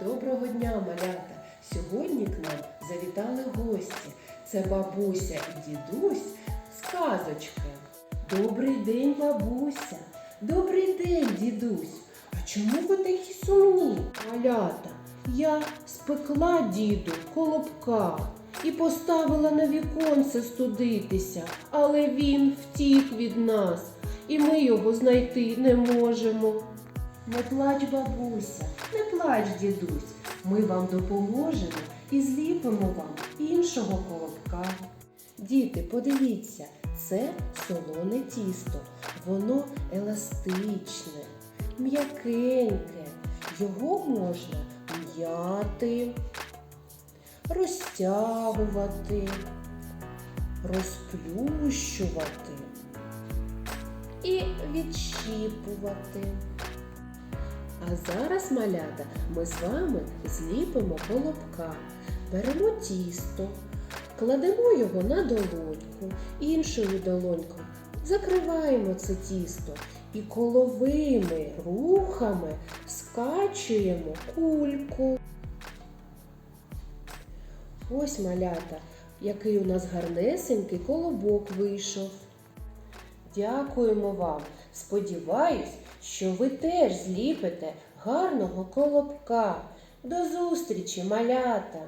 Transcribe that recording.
Доброго дня, малята! Сьогодні к нам завітали гості. Це бабуся і дідусь з казочки. Добрий день, бабуся! Добрий день, дідусь! А чому ви такі сумні? Малята, я спекла діду колобка і поставила на віконце студитися, але він втік від нас, і ми його знайти не можемо. Не плач, бабуся, не плач, дідусь. Ми вам допоможемо і зліпимо вам іншого колобка. Діти, подивіться, це солоне тісто. Воно еластичне, м'якеньке. Його можна м'яти, розтягувати, розплющувати і відщіпувати. А зараз, малята, ми з вами зліпимо колобка. Беремо тісто, кладемо його на долоньку, іншою долонькою закриваємо це тісто і коловими рухами скачуємо кульку. Ось малята, який у нас гарнесенький колобок вийшов. Дякуємо вам. Сподіваюсь, що ви теж зліпите гарного колобка. До зустрічі, малята!